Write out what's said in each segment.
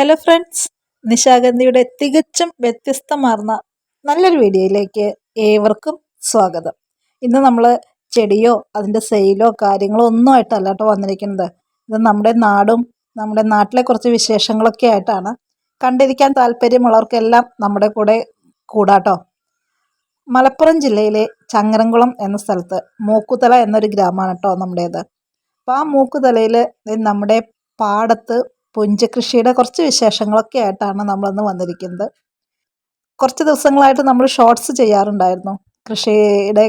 Hello friends നിശാഗന്ധിയുടെ തികച്ചും വ്യത്യസ്തമാർന്ന നല്ലൊരു വീഡിയോയിലേക്ക് ഏവർക്കും സ്വാഗതം. ഇന്ന് നമ്മൾ ചെടിയോ അതിന്റെ സെയിലോ കാര്യങ്ങളോ ഒന്നും ആയിട്ടല്ല കേട്ടോ വന്നിരിക്കുന്നത്. ഇത് നമ്മുടെ നാടും നമ്മുടെ നാട്ടിലെ കുറച്ച് വിശേഷങ്ങളൊക്കെ ആയിട്ടാണ് കണ്ടിരിക്കാൻ താല്പര്യമുള്ളവർക്കെല്ലാം നമ്മുടെ കൂടെ കൂടാട്ടോ. മലപ്പുറം ജില്ലയിലെ ചങ്ങരംകുളം എന്ന സ്ഥലത്ത് മൂക്കുതല എന്നൊരു ഗ്രാമമാണ് കേട്ടോ നമ്മുടേത്. അപ്പോൾ ആ മൂക്കുതലയിൽ നമ്മുടെ പാടത്ത് പുഞ്ചകൃഷിയുടെ കുറച്ച് വിശേഷങ്ങളൊക്കെ ആയിട്ടാണ് നമ്മളിന്ന് വന്നിരിക്കുന്നത്. കുറച്ച് ദിവസങ്ങളായിട്ട് നമ്മൾ ഷോർട്സ് ചെയ്യാറുണ്ടായിരുന്നു. കൃഷിയുടെ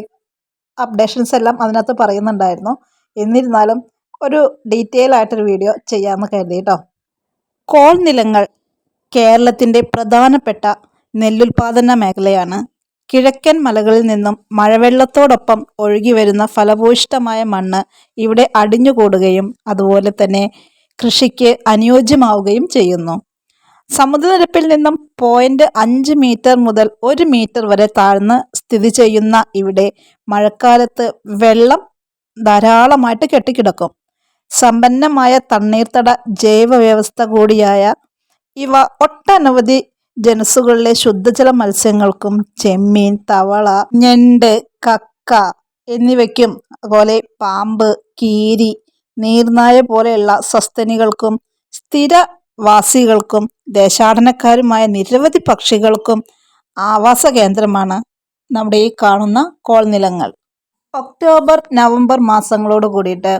അപ്ഡേഷൻസ് എല്ലാം അതിനകത്ത് പറയുന്നുണ്ടായിരുന്നു. എന്നിരുന്നാലും ഒരു ഡീറ്റെയിൽ ആയിട്ടൊരു വീഡിയോ ചെയ്യാമെന്ന് കരുതി കേട്ടോ കോൾ നിലങ്ങൾ കേരളത്തിന്റെ പ്രധാനപ്പെട്ട നെല്ലുൽപാദന മേഖലയാണ്. കിഴക്കൻ മലകളിൽ നിന്നും മഴവെള്ളത്തോടൊപ്പം ഒഴുകി വരുന്ന ഫലഭൂയിഷ്ടമായ മണ്ണ് ഇവിടെ അടിഞ്ഞുകൂടുകയും അതുപോലെ തന്നെ കൃഷിക്ക് അനുയോജ്യമാവുകയും ചെയ്യുന്നു. സമുദ്രനിരപ്പിൽ നിന്നും പോയിന്റ് അഞ്ച് മീറ്റർ മുതൽ ഒരു മീറ്റർ വരെ താഴ്ന്ന് സ്ഥിതി ചെയ്യുന്ന ഇവിടെ മഴക്കാലത്ത് വെള്ളം ധാരാളമായിട്ട് കെട്ടിക്കിടക്കും. സമ്പന്നമായ തണ്ണീർത്തട ജൈവ വ്യവസ്ഥ കൂടിയായ ഇവ ഒട്ടനവധി ജനസുകളിലെ ശുദ്ധജല മത്സ്യങ്ങൾക്കും ചെമ്മീൻ തവള ഞണ്ട് കക്ക എന്നിവയ്ക്കും അതുപോലെ പാമ്പ് കീരി നീർനായ പോലെയുള്ള സസ്തനികൾക്കും സ്ഥിരവാസികൾക്കും ദേശാടനക്കാരുമായ നിരവധി പക്ഷികൾക്കും ആവാസ കേന്ദ്രമാണ് നമ്മുടെ ഈ കാണുന്ന കോൾനിലങ്ങൾ. ഒക്ടോബർ നവംബർ മാസങ്ങളോട് കൂടിയിട്ട്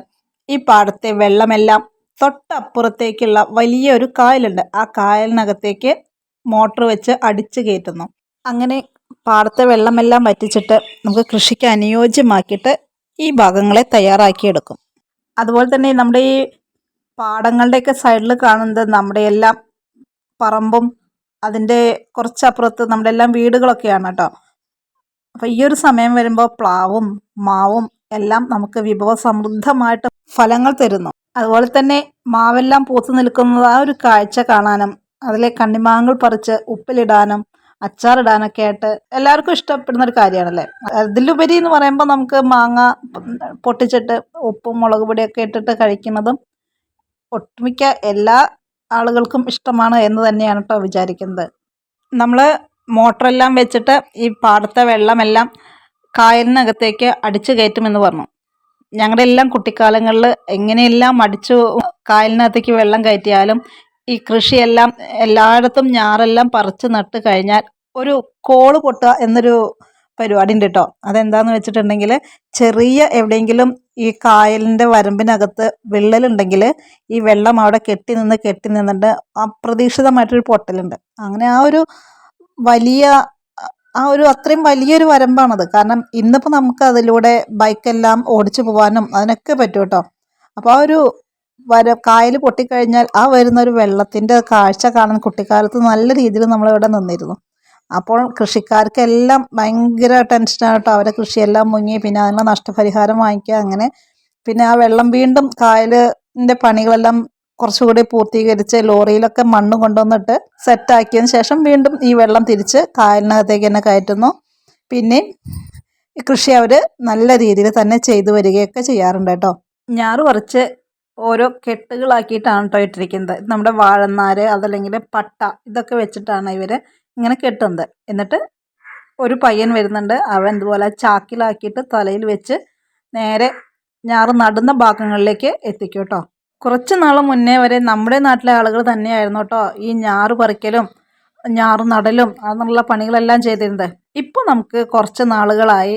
ഈ പാടത്തെ വെള്ളമെല്ലാം തൊട്ടപ്പുറത്തേക്കുള്ള വലിയൊരു കായലുണ്ട്. ആ കായലിനകത്തേക്ക് മോട്ടോർ വെച്ച് അടിച്ചു കയറ്റുന്നു. അങ്ങനെ പാടത്തെ വെള്ളമെല്ലാം വറ്റിച്ചിട്ട് നമുക്ക് കൃഷിക്ക് അനുയോജ്യമാക്കിയിട്ട് ഈ ഭാഗങ്ങളെ തയ്യാറാക്കിയെടുക്കും. അതുപോലെ തന്നെ നമ്മുടെ ഈ പാടങ്ങളുടെയൊക്കെ സൈഡിൽ കാണുന്നത് നമ്മുടെ എല്ലാം പറമ്പും അതിന്റെ കുറച്ചപ്പുറത്ത് നമ്മുടെ എല്ലാം വീടുകളൊക്കെയാണ് കേട്ടോ. അപ്പോൾ ഈ ഒരു സമയം വരുമ്പോൾ പ്ലാവും മാവും എല്ലാം നമുക്ക് വിഭവ സമൃദ്ധമായിട്ട് ഫലങ്ങൾ തരുന്നു. അതുപോലെ തന്നെ മാവെല്ലാം പൂത്തു നിൽക്കുന്നത് ആ ഒരു കാഴ്ച കാണാനും അതിലെ കണ്ണിമാങ്ങൾ പറിച്ച് ഉപ്പിലിടാനും അച്ചാറിടാനൊക്കെ ആയിട്ട് എല്ലാവർക്കും ഇഷ്ടപ്പെടുന്ന ഒരു കാര്യമാണല്ലേ? അതിലുപരി എന്ന് പറയുമ്പോൾ നമുക്ക് മാങ്ങ പൊട്ടിച്ചിട്ട് ഉപ്പും മുളക് പൊടിയൊക്കെ ഇട്ടിട്ട് കഴിക്കുന്നതും ഒട്ടുമിക്ക എല്ലാ ആളുകൾക്കും ഇഷ്ടമാണ് എന്ന് തന്നെയാണ് കേട്ടോ വിചാരിക്കുന്നത്. നമ്മൾ മോട്ടറെല്ലാം വെച്ചിട്ട് ഈ പാടത്തെ വെള്ളമെല്ലാം കായലിനകത്തേക്ക് അടിച്ചു കയറ്റുമെന്ന് പറഞ്ഞു. ഞങ്ങളുടെ എല്ലാം കുട്ടിക്കാലങ്ങളിൽ എങ്ങനെയെല്ലാം അടിച്ചു കായലിനകത്തേക്ക് വെള്ളം കയറ്റിയാലും ഈ കൃഷിയെല്ലാം എല്ലായിടത്തും ഞാറെല്ലാം പറിച്ച് നട്ട് കഴിഞ്ഞാൽ ഒരു കോൾ പൊട്ടുക എന്നൊരു പരിപാടി ഉണ്ട് കേട്ടോ അതെന്താന്ന് വെച്ചിട്ടുണ്ടെങ്കിൽ ചെറിയ എവിടെയെങ്കിലും ഈ കായലിന്റെ വരമ്പിനകത്ത് വിള്ളലുണ്ടെങ്കിൽ ഈ വെള്ളം അവിടെ കെട്ടി നിന്ന് കെട്ടി നിന്നിട്ട് അപ്രതീക്ഷിതമായിട്ടൊരു പൊട്ടലുണ്ട്. അങ്ങനെ ആ ഒരു വലിയ ആ ഒരു അത്രയും വലിയൊരു വരമ്പാണത്. കാരണം ഇന്നിപ്പോൾ നമുക്ക് അതിലൂടെ ബൈക്കെല്ലാം ഓടിച്ചു പോകാനും അതിനൊക്കെ പറ്റും കേട്ടോ അപ്പോൾ ആ ഒരു വര കായൽ പൊട്ടിക്കഴിഞ്ഞാൽ ആ വരുന്ന ഒരു വെള്ളത്തിന്റെ കാഴ്ച കാണാൻ കുട്ടിക്കാലത്ത് നല്ല രീതിയിൽ നമ്മളിവിടെ നിന്നിരുന്നു. അപ്പോൾ കൃഷിക്കാർക്കെല്ലാം ഭയങ്കര ടെൻഷനായിട്ട് അവരെ കൃഷിയെല്ലാം മുങ്ങി പിന്നെ അതിനുള്ള നഷ്ടപരിഹാരം വാങ്ങിക്കുക അങ്ങനെ. പിന്നെ ആ വെള്ളം വീണ്ടും കായലിന്റെ പണികളെല്ലാം കുറച്ചുകൂടി പൂർത്തീകരിച്ച് ലോറിയിലൊക്കെ മണ്ണ് കൊണ്ടുവന്നിട്ട് സെറ്റാക്കിയതിന് ശേഷം വീണ്ടും ഈ വെള്ളം തിരിച്ച് കായലിനകത്തേക്ക് തന്നെ കയറ്റുന്നു. പിന്നെ കൃഷി അവർ നല്ല രീതിയിൽ തന്നെ ചെയ്തു വരികയൊക്കെ ചെയ്യാറുണ്ട് കേട്ടോ. ഞാറ് പറിച്ച് ഓരോ കെട്ടുകളാക്കിയിട്ടാണ് കേട്ടോ ഇട്ടിരിക്കുന്നത് നമ്മുടെ വാഴന്നാര് അതല്ലെങ്കിൽ പട്ട ഇതൊക്കെ വെച്ചിട്ടാണ് ഇവർ ഇങ്ങനെ കെട്ടുന്നത്. എന്നിട്ട് ഒരു പയ്യൻ വരുന്നുണ്ട്. അവൻ ഇതുപോലെ ചാക്കിലാക്കിയിട്ട് തലയിൽ വെച്ച് നേരെ ഞാറ് നടുന്ന ഭാഗങ്ങളിലേക്ക് എത്തിക്കും കേട്ടോ കുറച്ച് നാൾ മുന്നേ വരെ നമ്മുടെ നാട്ടിലെ ആളുകൾ തന്നെയായിരുന്നു കേട്ടോ ഈ ഞാറ് പറിക്കലും ഞാറ് നടലും അതിനുള്ള പണികളെല്ലാം ചെയ്തിരുന്നത്. ഇപ്പോൾ നമുക്ക് കുറച്ച് നാളുകളായി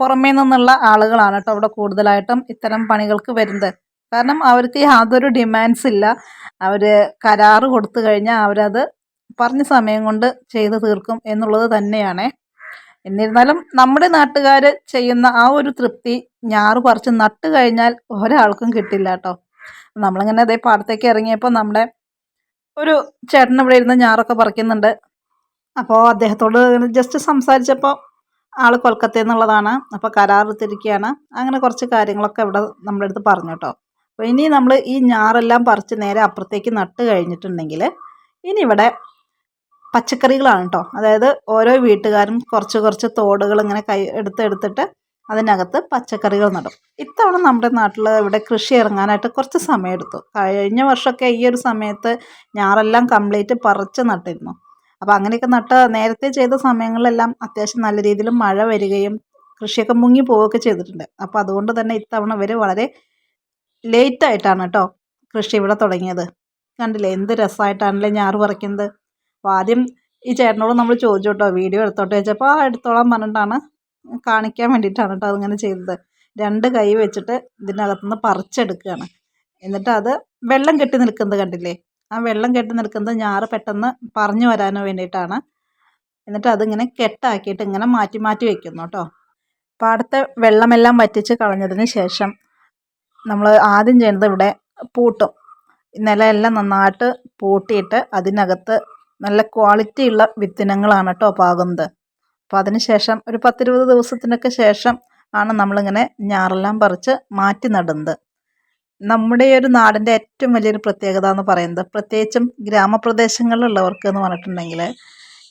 പുറമേ നിന്നുള്ള ആളുകളാണ് കേട്ടോ അവിടെ കൂടുതലായിട്ടും ഇത്തരം പണികൾക്ക് വരുന്നത്. കാരണം അവർക്ക് യാതൊരു ഡിമാൻഡ്സ് ഇല്ല. അവർ കരാറ് കൊടുത്തു കഴിഞ്ഞാൽ അവരത് പറഞ്ഞ സമയം കൊണ്ട് ചെയ്ത് തീർക്കും എന്നുള്ളത് തന്നെയാണ്. എന്നിരുന്നാലും നമ്മുടെ നാട്ടുകാർ ചെയ്യുന്ന ആ ഒരു തൃപ്തി ഞാറ് പറിച്ച് നട്ട് കഴിഞ്ഞാൽ ഒരാൾക്കും കിട്ടില്ല കേട്ടോ. നമ്മളിങ്ങനെ അതേ പാടത്തേക്ക് ഇറങ്ങിയപ്പോൾ നമ്മുടെ ഒരു ചേട്ടൻ ഇവിടെ ഇരുന്ന് ഞാറൊക്കെ പറിക്കുന്നുണ്ട്. അപ്പോൾ അദ്ദേഹത്തോട് ജസ്റ്റ് സംസാരിച്ചപ്പോൾ ആൾ കൊൽക്കത്തയിൽ നിന്നുള്ളതാണ്. അപ്പോൾ കരാറെടുത്തിരിക്കുകയാണ് അങ്ങനെ കുറച്ച് കാര്യങ്ങളൊക്കെ ഇവിടെ നമ്മുടെ അടുത്ത് പറഞ്ഞു കേട്ടോ. അപ്പോൾ ഇനി നമ്മൾ ഈ ഞാറെല്ലാം പറിച്ച് നേരെ അപ്പുറത്തേക്ക് നട്ട് കഴിഞ്ഞിട്ടുണ്ടെങ്കിൽ ഇനി ഇവിടെ പച്ചക്കറികളാണ് കേട്ടോ. അതായത് ഓരോ വീട്ടുകാരും കുറച്ച് കുറച്ച് തോടുകൾ ഇങ്ങനെ കൈ എടുത്തെടുത്തിട്ട് അതിനകത്ത് പച്ചക്കറികൾ നടും. ഇത്തവണ നമ്മുടെ നാട്ടിൽ ഇവിടെ കൃഷി ഇറങ്ങാനായിട്ട് കുറച്ച് സമയമെടുത്തു. കഴിഞ്ഞ വർഷമൊക്കെ ഈ ഒരു സമയത്ത് ഞാറെല്ലാം കംപ്ലീറ്റ് പറിച്ച് നട്ടിരുന്നു. അപ്പോൾ അങ്ങനെയൊക്കെ നട്ട് നേരത്തെ ചെയ്ത സമയങ്ങളിലെല്ലാം അത്യാവശ്യം നല്ല രീതിയിൽ മഴ വരികയും കൃഷിയൊക്കെ മുങ്ങി പോവുകയൊക്കെ ചെയ്തിട്ടുണ്ട്. അപ്പോൾ അതുകൊണ്ട് തന്നെ ഇത്തവണ ഇവർ വളരെ ലേറ്റായിട്ടാണ് കേട്ടോ കൃഷി ഇവിടെ തുടങ്ങിയത്. കണ്ടില്ലേ എന്ത് രസമായിട്ടാണല്ലേ ഞാറ് പറിക്കുന്നത്. അപ്പോൾ ആദ്യം ഈ ചേട്ടനോട് നമ്മൾ ചോദിച്ചു കേട്ടോ വീഡിയോ എടുത്തോട്ടെ ചോദിച്ചപ്പോൾ ആ എടുത്തോളാൻ പറഞ്ഞിട്ടാണ് കാണിക്കാൻ വേണ്ടിയിട്ടാണ് കേട്ടോ അതിങ്ങനെ ചെയ്തത്. രണ്ട് കൈ വെച്ചിട്ട് ഇതിനകത്തുനിന്ന് പറിച്ചെടുക്കുകയാണ്. എന്നിട്ട് അത് വെള്ളം കെട്ടി നിൽക്കുന്നത് കണ്ടില്ലേ? ആ വെള്ളം കെട്ടി നിൽക്കുന്നത് ഞാറ് പെട്ടെന്ന് പറഞ്ഞു വരാനോ വേണ്ടിയിട്ടാണ്. എന്നിട്ട് അതിങ്ങനെ കെട്ടാക്കിയിട്ട് ഇങ്ങനെ മാറ്റി മാറ്റി വെക്കുന്നു കേട്ടോ പാടത്തെ വെള്ളമെല്ലാം വറ്റിച്ച് കളഞ്ഞതിന് ശേഷം നമ്മൾ ആദ്യം ചെയ്യുന്നത് ഇവിടെ പൂട്ടും. നിലയെല്ലാം നന്നായിട്ട് പൂട്ടിയിട്ട് അതിനകത്ത് നല്ല ക്വാളിറ്റി ഉള്ള വിത്തിനങ്ങളാണ് കേട്ടോ പാകുന്നത്. അപ്പോൾ അതിന് ശേഷം ഒരു പത്തിരുപത് ദിവസത്തിനൊക്കെ ശേഷം ആണ് നമ്മളിങ്ങനെ ഞാറെല്ലാം പറിച്ച് മാറ്റി നടുന്നത്. നമ്മുടെ ഈ ഒരു നാടിന്റെ ഏറ്റവും വലിയൊരു പ്രത്യേകത എന്ന് പറയുന്നത് പ്രത്യേകിച്ചും ഗ്രാമപ്രദേശങ്ങളിലുള്ളവർക്ക് എന്ന് പറഞ്ഞിട്ടുണ്ടെങ്കിൽ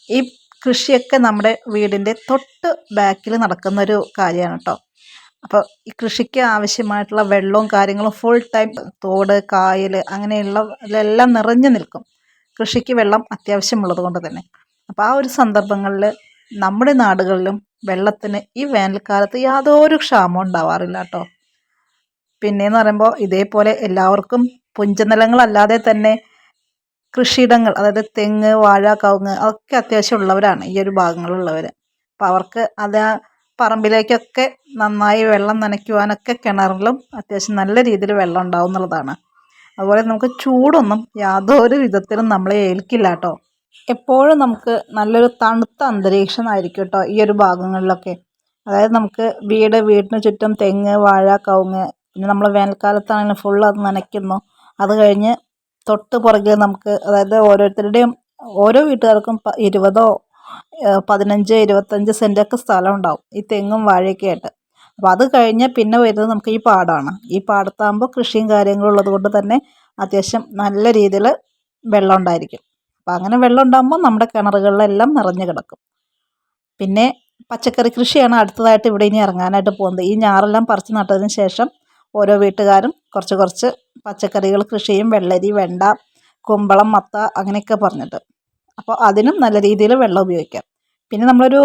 ഈ കൃഷിയൊക്കെ നമ്മുടെ വീടിന്റെ തൊട്ട് ബാക്കിൽ നടക്കുന്ന ഒരു കാര്യമാണ് കേട്ടോ. അപ്പോൾ ഈ കൃഷിക്ക് ആവശ്യമായിട്ടുള്ള വെള്ളവും കാര്യങ്ങളും ഫുൾ ടൈം തോട് കായൽ അങ്ങനെയുള്ള എല്ലാം നിറഞ്ഞു നിൽക്കും. കൃഷിക്ക് വെള്ളം അത്യാവശ്യമുള്ളത് കൊണ്ട് തന്നെ. അപ്പോൾ ആ ഒരു സന്ദർഭങ്ങളിൽ നമ്മുടെ നാടുകളിലും വെള്ളത്തിന് ഈ വേനൽക്കാലത്ത് യാതൊരു ക്ഷാമവും ഉണ്ടാവാറില്ല കേട്ടോ പിന്നെയെന്ന് പറയുമ്പോൾ ഇതേപോലെ എല്ലാവർക്കും പുഞ്ചനിലങ്ങളല്ലാതെ തന്നെ കൃഷിയിടങ്ങൾ അതായത് തെങ്ങ് വാഴ കവുങ്ങ് അതൊക്കെ അത്യാവശ്യം ഉള്ളവരാണ് ഈ ഒരു ഭാഗങ്ങളിലുള്ളവർ അപ്പോൾ അവർക്ക് അത് പറമ്പിലേക്കൊക്കെ നന്നായി വെള്ളം നനയ്ക്കുവാനൊക്കെ കിണറിലും അത്യാവശ്യം നല്ല രീതിയിൽ വെള്ളം ഉണ്ടാവും എന്നുള്ളതാണ്. അതുപോലെ നമുക്ക് ചൂടൊന്നും യാതൊരു വിധത്തിലും നമ്മളെ ഏൽക്കില്ല കേട്ടോ. എപ്പോഴും നമുക്ക് നല്ലൊരു തണുത്ത അന്തരീക്ഷമായിരിക്കും കേട്ടോ ഈ ഒരു ഭാഗങ്ങളിലൊക്കെ. അതായത് നമുക്ക് വീട് വീടിന് ചുറ്റും തെങ്ങ് വാഴ കവുങ്ങ് പിന്നെ നമ്മൾ വേനൽക്കാലത്താണെങ്കിലും ഫുൾ അത് നനയ്ക്കുന്നു. അത് കഴിഞ്ഞ് തൊട്ട് പുറകിൽ നമുക്ക് അതായത് ഓരോരുത്തരുടെയും ഓരോ വീട്ടുകാർക്കും ഇരുപതോ പതിനഞ്ച് ഇരുപത്തഞ്ച് സെന്റൊക്കെ സ്ഥലം ഉണ്ടാവും ഈ തെങ്ങും വാഴയൊക്കെ ആയിട്ട്. അപ്പോൾ അത് കഴിഞ്ഞ് പിന്നെ വരുന്നത് നമുക്ക് ഈ പാടമാണ് ഈ പാടത്താകുമ്പോൾ കൃഷിയും കാര്യങ്ങളും ഉള്ളത് കൊണ്ട് തന്നെ അത്യാവശ്യം നല്ല രീതിയിൽ വെള്ളം ഉണ്ടായിരിക്കും. അപ്പോൾ അങ്ങനെ വെള്ളം ഉണ്ടാകുമ്പോൾ നമ്മുടെ കിണറുകളിലെല്ലാം നിറഞ്ഞു കിടക്കും. പിന്നെ പച്ചക്കറി കൃഷിയാണ് അടുത്തതായിട്ട് ഇവിടെ ഇനി ഇറങ്ങാനായിട്ട് പോകുന്നത്. ഈ ഞാറെല്ലാം പറിച്ച് നട്ടതിന് ശേഷം ഓരോ വീട്ടുകാരും കുറച്ച് കുറച്ച് പച്ചക്കറികൾ കൃഷിയും വെള്ളരി വെണ്ട കുമ്പളം മത്ത അങ്ങനെയൊക്കെ പറഞ്ഞിട്ട്. അപ്പോൾ അതിനും നല്ല രീതിയിൽ വെള്ളം ഉപയോഗിക്കാം. പിന്നെ നമ്മളൊരു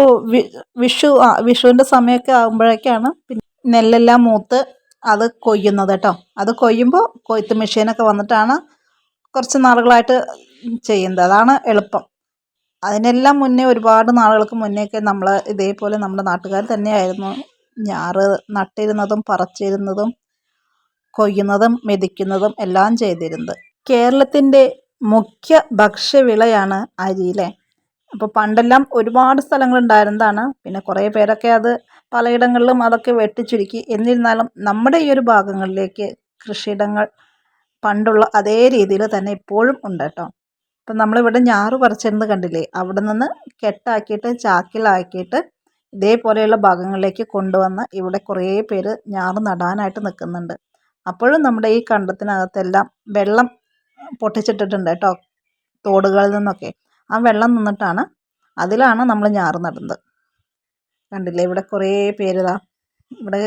വിഷു ആ വിഷുവിന്റെ സമയമൊക്കെ ആകുമ്പോഴേക്കാണ് പിന്നെ നെല്ലെല്ലാം മൂത്ത് അത് കൊയ്യുന്നത് കേട്ടോ. അത് കൊയ്യുമ്പോൾ കൊയ്ത്ത് മെഷീനൊക്കെ വന്നിട്ടാണ് കുറച്ച് നാളുകളായിട്ട് ചെയ്യുന്നത്. അതാണ് എളുപ്പം. അതിനെല്ലാം മുന്നേ ഒരുപാട് നാളുകൾക്ക് മുന്നേയൊക്കെ നമ്മൾ ഇതേപോലെ നമ്മുടെ നാട്ടുകാർ തന്നെയായിരുന്നു. ഞാറ് നട്ടിരുന്നതും പറിച്ചിരുന്നതും കൊയ്യുന്നതും മെതിക്കുന്നതും എല്ലാം ചെയ്തിരുന്നത്. കേരളത്തിന്റെ മുഖ്യ ഭക്ഷ്യവിളയാണ് അരി അല്ലേ അപ്പോൾ പണ്ടെല്ലാം ഒരുപാട് സ്ഥലങ്ങളുണ്ടായിരുന്നതാണ്. പിന്നെ കുറേ പേരൊക്കെ അത് പലയിടങ്ങളിലും അതൊക്കെ വെട്ടിച്ചുരുക്കി. എന്നിരുന്നാലും നമ്മുടെ ഈ ഒരു ഭാഗങ്ങളിലേക്ക് കൃഷിയിടങ്ങൾ പണ്ടുള്ള അതേ രീതിയിൽ തന്നെ ഇപ്പോഴും ഉണ്ട് കേട്ടോ ഇപ്പം നമ്മളിവിടെ ഞാറ് പറിച്ചിരുന്നത് കണ്ടില്ലേ? അവിടെ നിന്ന് കെട്ടാക്കിയിട്ട് ചാക്കിലാക്കിയിട്ട് ഇതേപോലെയുള്ള ഭാഗങ്ങളിലേക്ക് കൊണ്ടുവന്ന് ഇവിടെ കുറേ പേര് ഞാറ് നടാനായിട്ട് നിൽക്കുന്നുണ്ട്. അപ്പോഴും നമ്മുടെ ഈ കണ്ടത്തിനകത്തെല്ലാം വെള്ളം പൊട്ടിച്ചിട്ടിട്ടുണ്ട് കേട്ടോ തോടുകളിൽ നിന്നൊക്കെ. ആ വെള്ളം നിന്നിട്ടാണ് അതിലാണ് നമ്മൾ ഞാറ് നടുന്നത്. കണ്ടില്ലേ ഇവിടെ കുറേ പേരിതാ. ഇവിടെ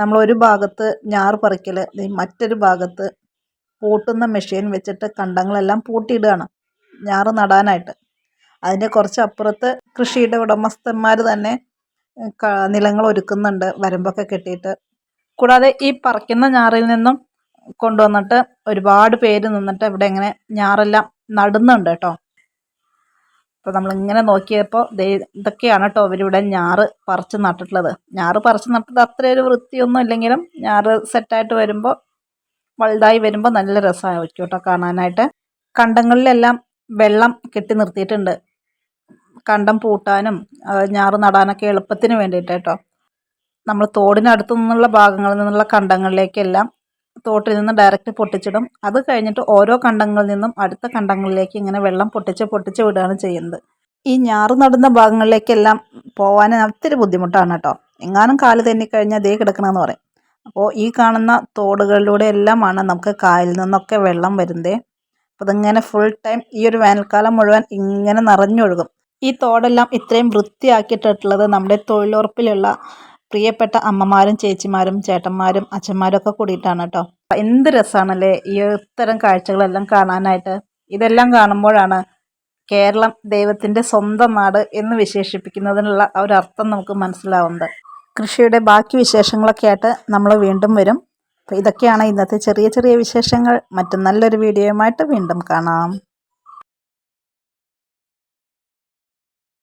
നമ്മൾ ഒരു ഭാഗത്ത് ഞാറ് പറിക്കൽ മറ്റൊരു ഭാഗത്ത് പൂട്ടുന്ന മെഷീൻ വെച്ചിട്ട് കണ്ടങ്ങളെല്ലാം പൂട്ടിയിടുകയാണ് ഞാറ് നടാനായിട്ട്. അതിന്റെ കുറച്ച് അപ്പുറത്ത് കൃഷിയുടെ ഉടമസ്ഥന്മാർ തന്നെ നിലങ്ങൾ ഒരുക്കുന്നുണ്ട് വരമ്പൊക്കെ കെട്ടിയിട്ട്. കൂടാതെ ഈ പറിക്കുന്ന ഞാറിൽ നിന്നും കൊണ്ടുവന്നിട്ട് ഒരുപാട് പേര് നിന്നിട്ട് ഇവിടെ ഇങ്ങനെ ഞാറെല്ലാം നടുന്നുണ്ട് കേട്ടോ. അപ്പോൾ നമ്മളിങ്ങനെ നോക്കിയപ്പോൾ ഇതൊക്കെയാണ് കേട്ടോ ഇവരിവിടെ ഞാറ് പറിച്ച് നട്ടിട്ടുള്ളത്. ഞാറ് പറിച്ച് നട്ടത് അത്ര ഒരു വൃത്തിയൊന്നും ഇല്ലെങ്കിലും ഞാറ് സെറ്റായിട്ട് വരുമ്പോൾ വലുതായി വരുമ്പോൾ നല്ല രസമായിരിക്കും കേട്ടോ കാണാനായിട്ട്. കണ്ടങ്ങളിലെല്ലാം വെള്ളം കെട്ടി നിർത്തിയിട്ടുണ്ട്. കണ്ടം പൂട്ടാനും ഞാറ് നടാനൊക്കെ എളുപ്പത്തിന് വേണ്ടിയിട്ട് കേട്ടോ. നമ്മൾ തോടിനടുത്തു നിന്നുള്ള ഭാഗങ്ങളിൽ നിന്നുള്ള കണ്ടങ്ങളിലേക്കെല്ലാം തോട്ടിൽ നിന്ന് ഡയറക്റ്റ് പൊട്ടിച്ചിടും. അത് കഴിഞ്ഞിട്ട് ഓരോ കണ്ടങ്ങളിൽ നിന്നും അടുത്ത കണ്ടങ്ങളിലേക്ക് ഇങ്ങനെ വെള്ളം പൊട്ടിച്ച് പൊട്ടിച്ച് വിടുകയാണ് ചെയ്യുന്നത്. ഈ ഞാറ് നടുന്ന ഭാഗങ്ങളിലേക്കെല്ലാം പോകാൻ ഒത്തിരി ബുദ്ധിമുട്ടാണ് കേട്ടോ. എങ്ങാനും കാൽ തെന്നിക്കഴിഞ്ഞാൽ ദേ കിടക്കണമെന്ന് പറയും. അപ്പോൾ ഈ കാണുന്ന തോടുകളിലൂടെ എല്ലാമാണ് നമുക്ക് കായലിൽ നിന്നൊക്കെ വെള്ളം വരുന്നത്. അപ്പോൾ അതിങ്ങനെ ഫുൾ ടൈം ഈ ഒരു വേനൽക്കാലം മുഴുവൻ ഇങ്ങനെ നിറഞ്ഞൊഴുകും. ഈ തോടെല്ലാം ഇത്രയും വൃത്തിയാക്കിയിട്ടിട്ടുള്ളത് നമ്മുടെ തൊഴിലുറപ്പിലുള്ള പ്രിയപ്പെട്ട അമ്മമാരും ചേച്ചിമാരും ചേട്ടന്മാരും അച്ഛന്മാരും ഒക്കെ കൂടിയിട്ടാണ് കേട്ടോ എന്ത് രസമാണല്ലേ ഈ ഇത്തരം കാഴ്ചകളെല്ലാം കാണാനായിട്ട്? ഇതെല്ലാം കാണുമ്പോഴാണ് കേരളം ദൈവത്തിന്റെ സ്വന്തം നാട് എന്ന് വിശേഷിപ്പിക്കുന്നതിനുള്ള ഒരർത്ഥം നമുക്ക് മനസ്സിലാവുന്നത്. കൃഷിയുടെ ബാക്കി വിശേഷങ്ങളൊക്കെ ആയിട്ട് നമ്മൾ വീണ്ടും വരും. അപ്പോൾ ഇതൊക്കെയാണ് ഇന്നത്തെ ചെറിയ ചെറിയ വിശേഷങ്ങൾ. മറ്റു നല്ലൊരു വീഡിയോയുമായിട്ട് വീണ്ടും കാണാം.